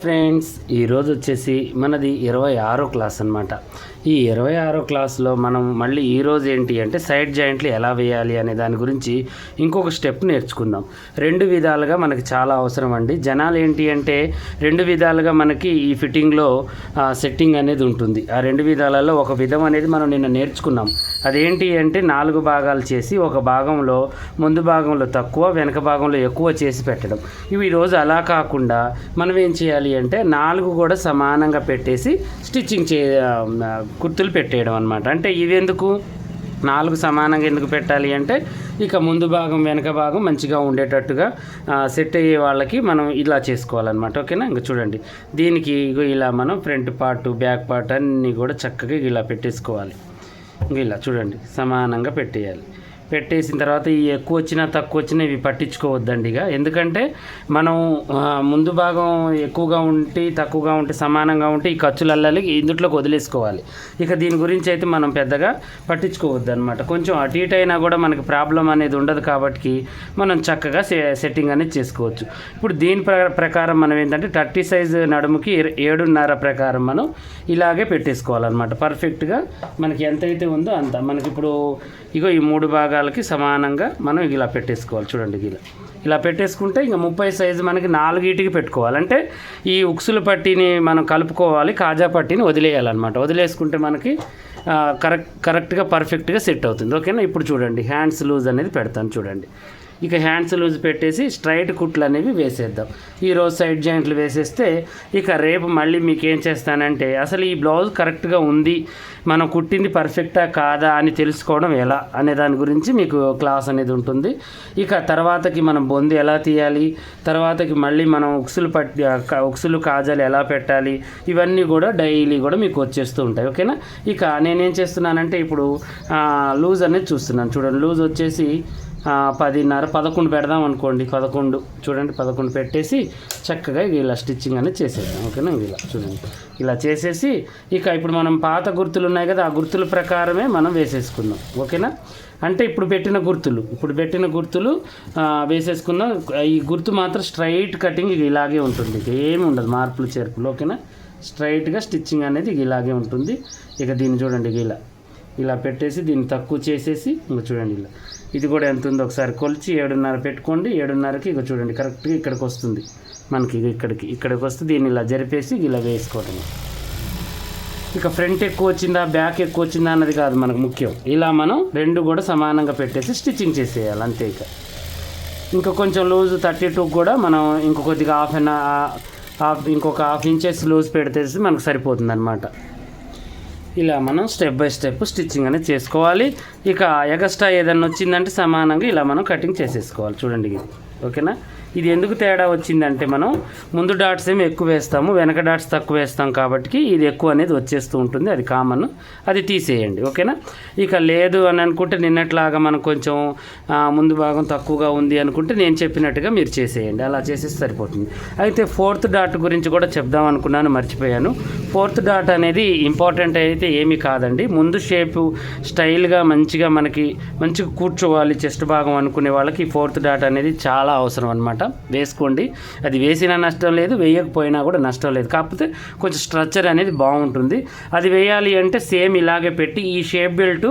Friends ఈరోజు వచ్చేసి మనది ఇరవై ఆరో క్లాస్ అనమాట ఈ ఇరవై ఆరో క్లాస్లో మనం మళ్ళీ ఈరోజు ఏంటి అంటే సైడ్ జాయింట్లు ఎలా వేయాలి అనే దాని గురించి ఇంకొక స్టెప్ నేర్చుకుందాం. రెండు విధాలుగా మనకి చాలా అవసరం అండి. జనాలు ఏంటి అంటే రెండు విధాలుగా మనకి ఈ ఫిట్టింగ్లో సెట్టింగ్ అనేది ఉంటుంది. ఆ రెండు విధాలలో ఒక విధం అనేది మనం నిన్న నేర్చుకున్నాం. అదేంటి అంటే నాలుగు భాగాలు చేసి ఒక భాగంలో ముందు భాగంలో తక్కువ వెనక భాగంలో ఎక్కువ చేసి పెట్టడం. ఇవి ఈరోజు అలా కాకుండా మనం ఏం చేయాలి అంటే నాలుగు కూడా సమానంగా పెట్టేసి స్టిచ్చింగ్ చే గుర్తులు పెట్టేయడం అనమాట అంటే ఇవి ఎందుకు నాలుగు సమానంగా ఎందుకు పెట్టాలి అంటే ఇక ముందు భాగం వెనక భాగం మంచిగా ఉండేటట్టుగా సెట్ అయ్యే వాళ్ళకి మనం ఇలా చేసుకోవాలన్నమాట. ఓకేనా? ఇంకా చూడండి. దీనికి ఇగో ఇలా మనం ఫ్రంట్ పార్ట్ బ్యాక్ పార్ట్ అన్నీ కూడా చక్కగా ఇలా పెట్టేసుకోవాలి. ఇలా చూడండి. సమానంగా పెట్టేయాలి. పెట్టేసిన తర్వాత ఈ ఎక్కువ వచ్చినా తక్కువ వచ్చినా ఇవి పట్టించుకోవద్దండి ఇక. ఎందుకంటే మనం ముందు భాగం ఎక్కువగా ఉంటే తక్కువగా ఉంటే సమానంగా ఉంటే ఈ ఖర్చులు అల్లాలి ఇందుట్లోకి వదిలేసుకోవాలి. ఇక దీని గురించి అయితే మనం పెద్దగా పట్టించుకోవద్దు అనమాట కొంచెం అటు ఇటు అయినా కూడా మనకి ప్రాబ్లం అనేది ఉండదు కాబట్టి మనం చక్కగా సె సెట్టింగ్ అనేది చేసుకోవచ్చు. ఇప్పుడు దీని ప్ర- ప్రకారం మనం ఏంటంటే థర్టీ సైజ్ నడుముకి ఏడున్నర ప్రకారం మనం ఇలాగే పెట్టేసుకోవాలన్నమాట. పర్ఫెక్ట్గా మనకి ఎంతైతే ఉందో అంత. మనకి ఇప్పుడు ఇగో ఈ మూడు భాగాలకి సమానంగా మనం ఇలా పెట్టేసుకోవాలి. చూడండి ఇలా ఇలా పెట్టేసుకుంటే ఇంకా ముప్పై సైజు మనకి నాలుగిటికి పెట్టుకోవాలంటే ఈ ఉక్సుల పట్టీని మనం కలుపుకోవాలి కాజా పట్టీని వదిలేయాలన్నమాట. వదిలేసుకుంటే మనకి కరెక్ట్ కరెక్ట్గా పర్ఫెక్ట్గా సెట్ అవుతుంది. ఓకేనా? ఇప్పుడు చూడండి హ్యాండ్స్ లూజ్ అనేది పెడతాను చూడండి. ఇక హ్యాండ్స్ లూజ్ పెట్టేసి స్ట్రైట్ కుట్లు అనేవి వేసేద్దాం. ఈరోజు సైడ్ జాయింట్లు వేసేస్తే ఇక రేపు మళ్ళీ మీకు ఏం చేస్తానంటే అసలు ఈ బ్లౌజ్ కరెక్ట్గా ఉంది మనం కుట్టింది పర్ఫెక్టా కాదా అని తెలుసుకోవడం ఎలా అనే దాని గురించి మీకు క్లాస్ అనేది ఉంటుంది. ఇక తర్వాతకి మనం బొంది ఎలా తీయాలి తర్వాతకి మళ్ళీ మనం ఉక్సులు పట్టి ఉక్సులు కాజాలు ఎలా పెట్టాలి ఇవన్నీ కూడా డైలీ కూడా మీకు వచ్చేస్తూ ఉంటాయి ఓకేనా? ఇక నేనేం చేస్తున్నానంటే ఇప్పుడు లూజ్ అనేది చూస్తున్నాను. చూడండి లూజ్ వచ్చేసి పదిన్నర పదకొండు పెడదాం అనుకోండి. పదకొండు చూడండి పదకొండు పెట్టేసి చక్కగా ఇలా స్టిచ్చింగ్ అనేది చేసేద్దాం. ఓకేనా ఇలా? చూడండి. ఇలా చేసేసి ఇక ఇప్పుడు మనం పాత గుర్తులు ఉన్నాయి కదా ఆ గుర్తుల ప్రకారమే మనం వేసేసుకుందాం. ఓకేనా? అంటే ఇప్పుడు పెట్టిన గుర్తులు ఇప్పుడు పెట్టిన గుర్తులు వేసేసుకుందాం ఈ గుర్తు మాత్రం స్ట్రైట్ కటింగ్ ఇది ఇలాగే ఉంటుంది. ఏమి ఉండదు మార్పులు చేర్పులు. ఓకేనా? స్ట్రైట్గా స్టిచ్చింగ్ అనేది ఇక ఇలాగే ఉంటుంది. ఇక దీన్ని చూడండి ఇక ఇలా. ఇలా పెట్టేసి దీన్ని తక్కువ చేసేసి ఇంకా చూడండి ఇలా. ఇది కూడా ఎంత ఉందో ఒకసారి కొలిచి ఏడున్నర పెట్టుకోండి ఏడున్నరకి ఇక చూడండి కరెక్ట్గా ఇక్కడికి వస్తుంది. మనకి ఇక్కడికి ఇక్కడికి వస్తే దీన్ని ఇలా జరిపేసి ఇలా వేసుకోవటం. ఇక ఫ్రంట్ ఎక్కువ వచ్చిందా బ్యాక్ ఎక్కువ వచ్చిందా అన్నది కాదు మనకు ముఖ్యం. ఇలా మనం రెండు కూడా సమానంగా పెట్టేసి స్టిచ్చింగ్ చేసేయాలి అంతే ఇక. ఇంకా కొంచెం లూజ్ థర్టీ టూ కూడా మనం ఇంకొద్దిగా హాఫ్ అన్ హాఫ్ ఇంకొక హాఫ్ ఇంచెస్ లూజ్ పెడితే మనకు సరిపోతుంది అనమాట ఇలా మనం స్టెప్ బై స్టెప్ స్టిచ్చింగ్ అనేది చేసుకోవాలి. ఇక ఎగస్ట్రా ఏదైనా వచ్చిందంటే సమానంగా ఇలా మనం కటింగ్ చేసేసుకోవాలి. చూడండి ఇది. ఓకేనా? ఇది ఎందుకు తేడా వచ్చిందంటే మనం ముందు డాట్స్ ఏమి ఎక్కువ వేస్తాము వెనక డాట్స్ తక్కువ వేస్తాం కాబట్టి ఇది ఎక్కువ అనేది వచ్చేస్తూ ఉంటుంది అది కామన్. అది తీసేయండి ఓకేనా? ఇక లేదు అని అనుకుంటే నిన్నట్లాగా మనం కొంచెం ముందు భాగం తక్కువగా ఉంది అనుకుంటే నేను చెప్పినట్టుగా మీరు చేసేయండి అలా చేసేసి సరిపోతుంది. అయితే ఫోర్త్ డాట్ గురించి కూడా చెప్దాం అనుకున్నాను మర్చిపోయాను. ఫోర్త్ డాట్ అనేది ఇంపార్టెంట్ అయితే ఏమీ కాదండి. ముందు షేపు స్టైల్గా మంచిగా మనకి మంచిగా కూర్చోవాలి చెస్ట్ భాగం అనుకునే వాళ్ళకి ఈ ఫోర్త్ డాట్ అనేది చాలా అవసరం అనమాట వేసుకోండి. అది వేసినా నష్టం లేదు వేయకపోయినా కూడా నష్టం లేదు. కాకపోతే కొంచెం స్ట్రక్చర్ అనేది బాగుంటుంది. అది వేయాలి అంటే సేమ్ ఇలాగే పెట్టి ఈ షేప్ బెల్ట్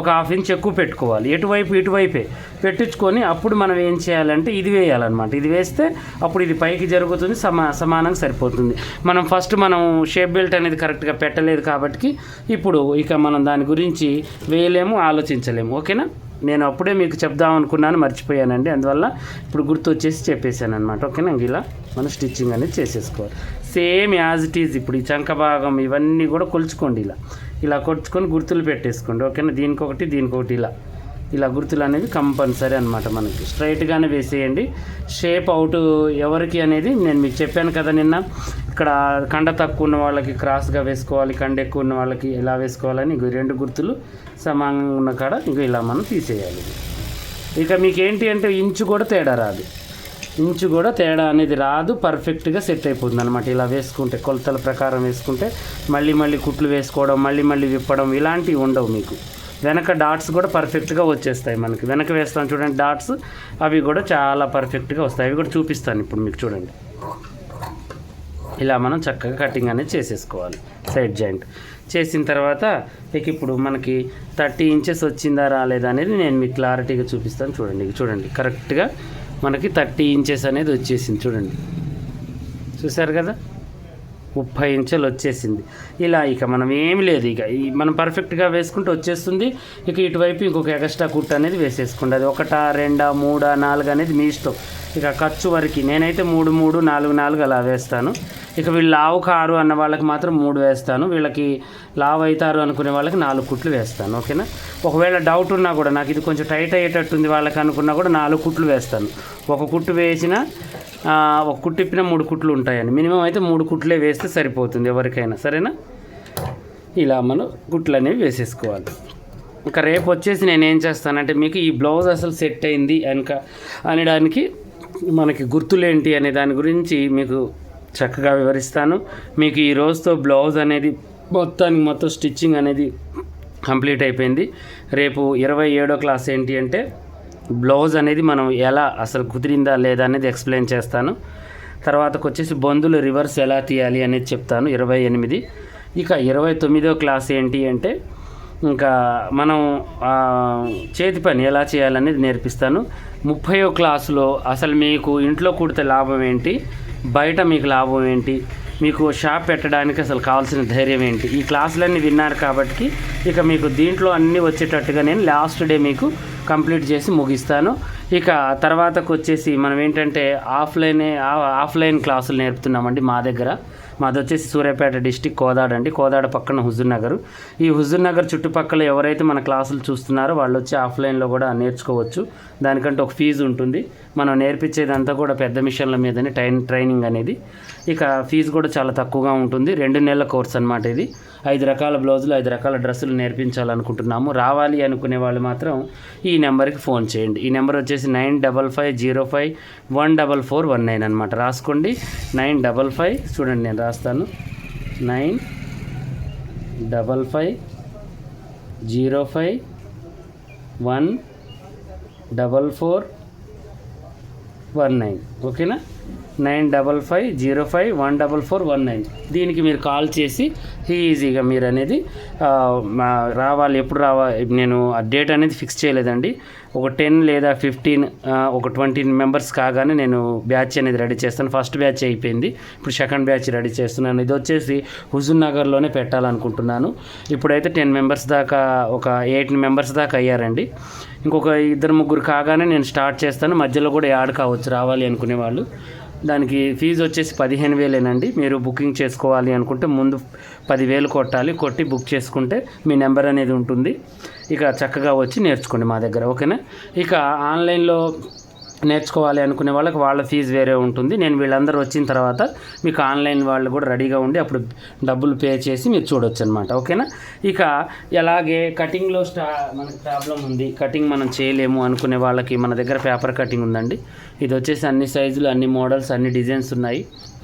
ఒక హాఫ్ ఇంచ్ ఎక్కువ పెట్టుకోవాలి. ఎటువైపు ఇటువైపే పెట్టించుకొని అప్పుడు మనం ఏం చేయాలంటే ఇది వేయాలన్నమాట. ఇది వేస్తే అప్పుడు ఇది పైకి జరుగుతుంది సమా సమానంగా సరిపోతుంది. మనం ఫస్ట్ మనం షేప్ బెల్ట్ అనేది కరెక్ట్గా పెట్టలేదు కాబట్టి ఇప్పుడు ఇక మనం దాని గురించి వేయలేము ఆలోచించలేము. ఓకేనా? నేను అప్పుడే మీకు చెప్దాం అనుకున్నాను మర్చిపోయానండి. అందువల్ల ఇప్పుడు గుర్తు వచ్చేసి చెప్పేశాను అనమాట ఓకేనా ఇంక ఇలా మనం స్టిచ్చింగ్ అనేది చేసేసుకోవాలి. సేమ్ యాజ్ ఇట్ ఈజ్ ఇప్పుడు ఈ చంక భాగం ఇవన్నీ కూడా కొలుచుకోండి ఇలా. ఇలా కొలుచుకొని గుర్తులు పెట్టేసుకోండి. ఓకేనా? దీనికొకటి దీనికొకటి ఇలా. ఇలా గుర్తులు అనేవి కంపల్సరీ అనమాట మనకి. స్ట్రైట్గానే వేసేయండి. షేప్ అవుట్ ఎవరికి అనేది నేను మీకు చెప్పాను కదా నిన్న. ఇక్కడ కండ తక్కువ ఉన్న వాళ్ళకి క్రాస్గా వేసుకోవాలి కండ ఎక్కువ ఉన్న వాళ్ళకి ఎలా వేసుకోవాలని రెండు గుర్తులు సమానంగా ఉన్న కాడ ఇంకా ఇలా మనం తీసేయాలి. ఇక మీకు ఏంటి అంటే ఇంచు కూడా తేడా రాదు. ఇంచు కూడా తేడా అనేది రాదు పర్ఫెక్ట్గా సెట్ అయిపోతుంది అనమాట ఇలా వేసుకుంటే కొలతల ప్రకారం వేసుకుంటే మళ్ళీ మళ్ళీ కుట్లు వేసుకోవడం మళ్ళీ మళ్ళీ విప్పడం ఇలాంటివి ఉండవు మీకు. వెనక డాట్స్ కూడా పర్ఫెక్ట్గా వచ్చేస్తాయి మనకి. వెనక వేస్తాం చూడండి డాట్స్ అవి కూడా చాలా పర్ఫెక్ట్గా వస్తాయి. అవి కూడా చూపిస్తాను ఇప్పుడు మీకు చూడండి. ఇలా మనం చక్కగా కటింగ్ అనేది చేసేసుకోవాలి. సైడ్ జాయింట్ చేసిన తర్వాత ఇక ఇప్పుడు మనకి థర్టీ ఇంచెస్ వచ్చిందా రాలేదా అనేది నేను మీకు క్లారిటీగా చూపిస్తాను. చూడండి ఇక చూడండి. కరెక్ట్గా మనకి థర్టీ ఇంచెస్ అనేది వచ్చేసింది. చూడండి. చూసారు కదా? ముప్పై ఇంచులు వచ్చేసింది. ఇలా ఇక మనం ఏమి లేదు ఇక. ఈ మనం పర్ఫెక్ట్గా వేసుకుంటే వచ్చేస్తుంది. ఇక ఇటువైపు ఇంకొక ఎక్స్ట్రా కుట్ అనేది వేసేసుకోండి. అది ఒకటా రెండా మూడా నాలుగు అనేది మీ ఇష్టం. ఇక ఖర్చు వరకు నేనైతే మూడు మూడు నాలుగు నాలుగు అలా వేస్తాను. ఇక వీళ్ళు లావు కారు అన్న వాళ్ళకి మాత్రం మూడు వేస్తాను. వీళ్ళకి లావు అవుతారు అనుకునే వాళ్ళకి నాలుగు కుట్లు వేస్తాను. ఓకేనా? ఒకవేళ డౌట్ ఉన్నా కూడా నాకు ఇది కొంచెం టైట్ అయ్యేటట్టుంది వాళ్ళకి అనుకున్నా కూడా నాలుగు కుట్లు వేస్తాను. ఒక కుట్టు వేసిన ఒక కుట్టిప్పిన మూడు కుట్లు ఉంటాయని మినిమం అయితే మూడు కుట్లే వేస్తే సరిపోతుంది ఎవరికైనా సరేనా? ఇలా మనం కుట్లు అనేవి వేసేసుకోవాలి. ఇంకా రేపు వచ్చేసి నేను ఏం చేస్తానంటే మీకు ఈ బ్లౌజ్ అసలు సెట్ అయింది అనక అనడానికి మనకి గుర్తులేంటి అనే దాని గురించి మీకు చక్కగా వివరిస్తాను. మీకు ఈ రోజుతో బ్లౌజ్ అనేది మొత్తానికి మొత్తం స్టిచ్చింగ్ అనేది కంప్లీట్ అయిపోయింది. రేపు ఇరవై ఏడో క్లాస్ ఏంటి అంటే బ్లౌజ్ అనేది మనం ఎలా అసలు కుదిరిందా లేదా అనేది ఎక్స్ప్లెయిన్ చేస్తాను. తర్వాతకు వచ్చేసి బంధులు రివర్స్ ఎలా తీయాలి అనేది చెప్తాను. ఇరవై ఎనిమిది. ఇక ఇరవై తొమ్మిదో క్లాస్ ఏంటి అంటే ఇంకా మనం చేతి పని ఎలా చేయాలనేది నేర్పిస్తాను. ముప్పయో క్లాసులో అసలు మీకు ఇంట్లో కుడితే లాభం ఏంటి? బయట మీకు లాభం ఏంటి? మీకు షాప్ పెట్టడానికి అసలు కావాల్సిన ధైర్యం ఏంటి? ఈ క్లాసులన్నీ విన్నారు కాబట్టి ఇక మీకు దీంట్లో అన్నీ వచ్చేటట్టుగా నేను లాస్ట్ డే మీకు కంప్లీట్ చేసి ముగిస్తాను. ఇక తర్వాతకు వచ్చేసి మనం ఏంటంటే ఆఫ్లైనే ఆఫ్లైన్ క్లాసులు నేర్పుతున్నామండి మా దగ్గర. మాది వచ్చేసి సూర్యాపేట డిస్టిక్ కోదాడ అండి. కోదాడ పక్కన హుజూర్ నగర్. ఈ హుజూర్ నగర్ చుట్టుపక్కల ఎవరైతే మన క్లాసులు చూస్తున్నారో వాళ్ళు వచ్చి ఆఫ్లైన్లో కూడా నేర్చుకోవచ్చు. దానికంటే ఒక ఫీజు ఉంటుంది. మనం నేర్పించేదంతా కూడా పెద్ద మిషన్ల మీదనే ట్రైన్ ట్రైనింగ్ అనేది. ఇక ఫీజు కూడా చాలా తక్కువగా ఉంటుంది. రెండు నెలల కోర్స్ అనమాట ఇది. ఐదు రకాల బ్లౌజులు ఐదు రకాల డ్రెస్సులు నేర్పించాలనుకుంటున్నాము. రావాలి అనుకునే వాళ్ళు మాత్రం ఈ నెంబర్కి ఫోన్ చేయండి. ఈ నెంబర్ వచ్చేసి nine double five zero five one double four one nine అనమాట రాసుకోండి. నైన్ డబల్ ఫైవ్ చూడండి నేను రాస్తాను. Nine double five zero five one double four one nine. ఓకేనా? Nine double five zero five one double four one nine. దీనికి మీరు call చేసి ఈజీగా మీరు అనేది మా- రావాలి ఎప్పుడు రావాలి నేను ఆ డేట్ అనేది ఫిక్స్ చేయలేదండి. ఒక టెన్ లేదా ఫిఫ్టీన్ ఒక ట్వంటీ మెంబర్స్ కాగానే నేను బ్యాచ్ అనేది రెడీ చేస్తాను. ఫస్ట్ బ్యాచ్ అయిపోయింది. ఇప్పుడు సెకండ్ బ్యాచ్ రెడీ చేస్తున్నాను. ఇది వచ్చేసి హుజూర్ నగర్లోనే పెట్టాలనుకుంటున్నాను. ఇప్పుడైతే టెన్ మెంబర్స్ దాకా ఒక ఎయిట్ మెంబర్స్ దాకా అయ్యారండి. ఇంకొక ఇద్దరు ముగ్గురు కాగానే నేను స్టార్ట్ చేస్తాను. మధ్యలో కూడా యాడ్ కావచ్చు రావాలి అనుకునే వాళ్ళు దానికి ఫీజు వచ్చేసి పదిహేను వేలేనండి. మీరు బుకింగ్ చేసుకోవాలి అనుకుంటే ముందు పదివేలు కొట్టాలి. కొట్టి బుక్ చేసుకుంటే మీ నెంబర్ అనేది ఉంటుంది. ఇక చక్కగా వచ్చి నేర్చుకోండి మా దగ్గర ఓకేనా? ఇక ఆన్లైన్లో నేర్చుకోవాలి అనుకునే వాళ్ళకి వాళ్ళ ఫీజు వేరే ఉంటుంది. నేను వీళ్ళందరూ వచ్చిన తర్వాత మీకు ఆన్లైన్ వాళ్ళు కూడా రెడీగా ఉండి అప్పుడు డబ్బులు పే చేసి మీరు చూడొచ్చు అనమాట ఓకేనా? ఇక ఎలాగే కటింగ్లో స్టా మనకి ప్రాబ్లం ఉంది. కటింగ్ మనం చేయలేము అనుకునే వాళ్ళకి మన దగ్గర పేపర్ కటింగ్ ఉందండి. ఇది వచ్చేసి అన్ని సైజులు అన్ని మోడల్స్ అన్ని డిజైన్స్ ఉన్నాయి.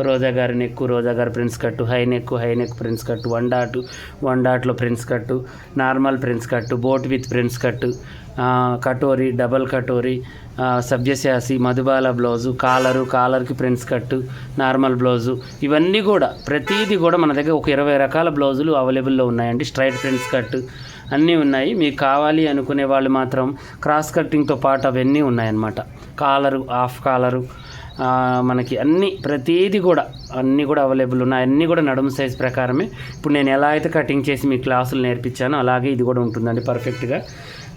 రోజా గారి నెక్ రోజా గారి prince cut high neck high neck prince cut one dot one డాట్లో prince cut normal prince cut boat with prince cut katori double katori సభ్యశాసి Madhubala blouse collar కాలర్కి ప్రిన్స్ కట్టు నార్మల్ బ్లౌజు ఇవన్నీ కూడా ప్రతిదీ కూడా మన దగ్గర ఒక ఇరవై రకాల బ్లౌజులు అవైలబుల్లో ఉన్నాయండి. స్ట్రైట్ ప్రిన్స్ కట్టు అన్నీ ఉన్నాయి. మీకు కావాలి అనుకునే వాళ్ళు మాత్రం క్రాస్ కట్టింగ్తో పాటు అవన్నీ ఉన్నాయన్నమాట. కాలరు హాఫ్ కాలరు మనకి అన్నీ ప్రతీది కూడా అన్నీ కూడా అవైలబుల్ ఉన్నాయి. అన్నీ కూడా నడుము సైజ్ ప్రకారమే. ఇప్పుడు నేను ఎలా అయితే కటింగ్ చేసి మీ క్లాసులు నేర్పించానో అలాగే ఇది కూడా ఉంటుందండి పర్ఫెక్ట్గా.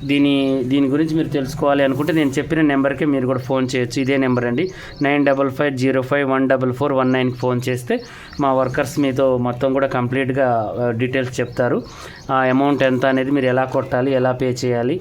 దీని దీని గురించి మీరు తెలుసుకోవాలి అనుకుంటే నేను చెప్పిన నెంబర్కే మీరు కూడా ఫోన్ చేయొచ్చు. ఇదే నెంబర్ అండి. Nine double five zero five one double four one నైన్కి ఫోన్ చేస్తే మా వర్కర్స్ మీతో మొత్తం కూడా కంప్లీట్గా డీటెయిల్స్ చెప్తారు. ఆ అమౌంట్ ఎంత అనేది మీరు ఎలా కొట్టాలి ఎలా పే చేయాలి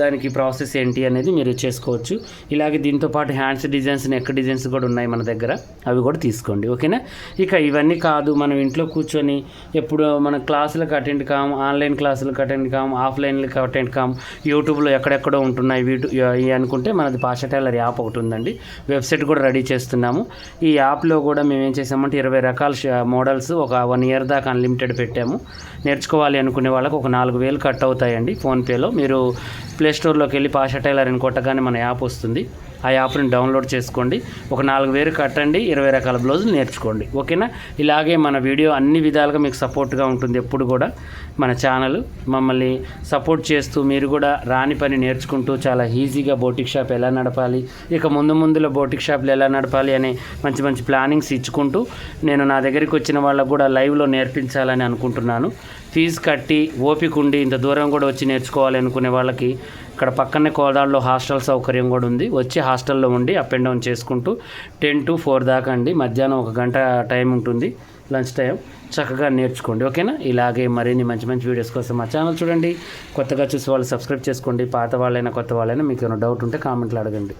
దానికి ప్రాసెస్ ఏంటి అనేది మీరు చేసుకోవచ్చు. ఇలాగే దీంతో పాటు హ్యాండ్స్ డిజైన్స్ నెక్ డిజైన్స్ కూడా ఉన్నాయి మన దగ్గర. అవి కూడా తీసుకోండి. ఓకేనా? ఇక ఇవన్నీ కాదు. మనం ఇంట్లో కూర్చొని ఎప్పుడు మన క్లాసులకు అటెండ్ కాము ఆన్లైన్ క్లాసులకు అటెండ్ కాము ఆఫ్లైన్లకు అటెండ్ కాము యూట్యూబ్లో ఎక్కడెక్కడో ఉంటున్నాయి వీటి ఇవి అనుకుంటే మనది భాష టైలర్ యాప్ ఒకటి ఉందండి. వెబ్సైట్ కూడా రెడీ చేస్తున్నాము. ఈ యాప్లో కూడా మేము ఏం చేసామంటే ఇరవై రకాల మోడల్స్ ఒక వన్ ఇయర్ దాకా అన్లిమిటెడ్ పెట్టాము. నేర్చుకోవాలి అనుకునే వాళ్ళకి ఒక నాలుగు వేలు కట్ అవుతాయండి ఫోన్పేలో మీరు ప్లే స్టోర్లోకి వెళ్ళి పాషా టైలర్ అని కొట్టగానే మన యాప్ వస్తుంది. ఆ యాప్ని డౌన్లోడ్ చేసుకోండి. ఒక నాలుగు వేలు కట్టండి ఇరవై రకాల బ్లౌజులు నేర్చుకోండి. ఓకేనా? ఇలాగే మన వీడియో అన్ని విధాలుగా మీకు సపోర్ట్గా ఉంటుంది ఎప్పుడు కూడా. మన ఛానల్ మమ్మల్ని సపోర్ట్ చేస్తూ మీరు కూడా రాని పని నేర్చుకుంటూ చాలా ఈజీగా బోటిక్ షాప్ ఎలా నడపాలి ఇక ముందు ముందులో బోటిక్ షాప్లు ఎలా నడపాలి అనే మంచి మంచి ప్లానింగ్స్ ఇచ్చుకుంటూ నేను నా దగ్గరికి వచ్చిన వాళ్ళకు కూడా లైవ్లో నేర్పించాలని అనుకుంటున్నాను. ఫీజు కట్టి ఓపిక ఉండి ఇంత దూరం కూడా వచ్చి నేర్చుకోవాలి అనుకునే వాళ్ళకి ఇక్కడ పక్కనే కోదాడలో హాస్టల్ సౌకర్యం కూడా ఉంది. వచ్చి హాస్టల్లో ఉండి అప్ అండ్ డౌన్ చేసుకుంటూ టెన్ టు ఫోర్ దాకా అండి. మధ్యాహ్నం ఒక గంట టైం ఉంటుంది. లంచ్ టైం చక్కగా నేర్చుకోండి. ఓకేనా? ఇలాగే మరిన్ని మంచి మంచి వీడియోస్ కోసం మా ఛానల్ చూడండి. కొత్తగా చూసి వాళ్ళు సబ్స్క్రైబ్ చేసుకోండి. పాత వాళ్ళైనా కొత్త వాళ్ళైనా మీకు ఏమైనా డౌట్ ఉంటే కామెంట్లు అడగండి.